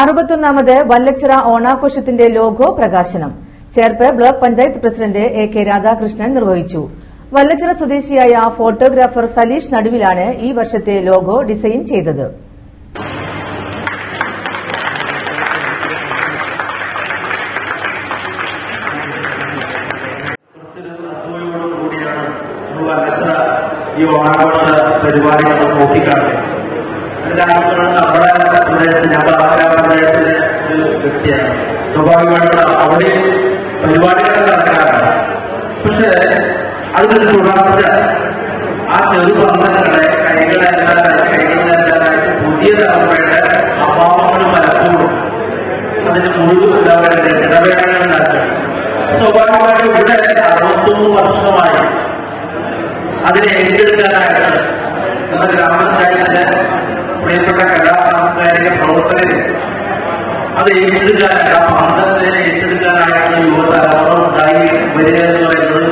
അറുപത്തൊന്നാമത് വല്ലച്ചിറ ഓണാഘോഷത്തിന്റെ ലോഗോ പ്രകാശനം. Cherpu block panchayat president A K Radhakrishnan നിർവഹിച്ചു. വല്ലച്ചിറ സ്വദേശിയായ ഫോട്ടോഗ്രാഫർ സലീഷ് നടുവിലാണ് ഈ വർഷത്തെ ലോഗോ ഡിസൈൻ ചെയ്തത്. ഈ ഓണാഘോഷ പരിപാടി നമ്മൾ നോക്കിക്കാണുന്നത് അതിന്റെ ആവശ്യമാണ് നമ്മുടെ വ്യക്തിയാണ് സ്വാഭാവികമായിട്ടും അവിടെ പരിപാടികൾ നടക്കാറാണ് പക്ഷേ അതിനൊരു തുടർച്ച ആ ചെറു പന്തങ്ങളെ കൈകളെല്ലാം കൈകളിലെല്ലാമായിട്ട് പുതിയ തലമുറയുടെ അഭാവങ്ങൾ പലപ്പോഴും അതിന് മുഴുവൻ ഇടവേള ഇടവേളകൾ ഉണ്ടാക്കുക സ്വാഭാവികമായിട്ടും ഇവിടെ അറുപത്തൊന്ന് വർഷമായി അതിനെ ഏറ്റെടുക്കാനായിട്ട് നമ്മുടെ ഗ്രാമപഞ്ചായത്തിലെ പ്രിയപ്പെട്ട കലാ സാംസ്കാരിക പ്രവർത്തകര് അത് ഏറ്റെടുക്കാൻ ആ പന്തത്തെ ഏറ്റെടുക്കാനായിട്ടുള്ള യുവതലമുറ ഉണ്ടായി. വരിക എന്ന് പറയുന്നത്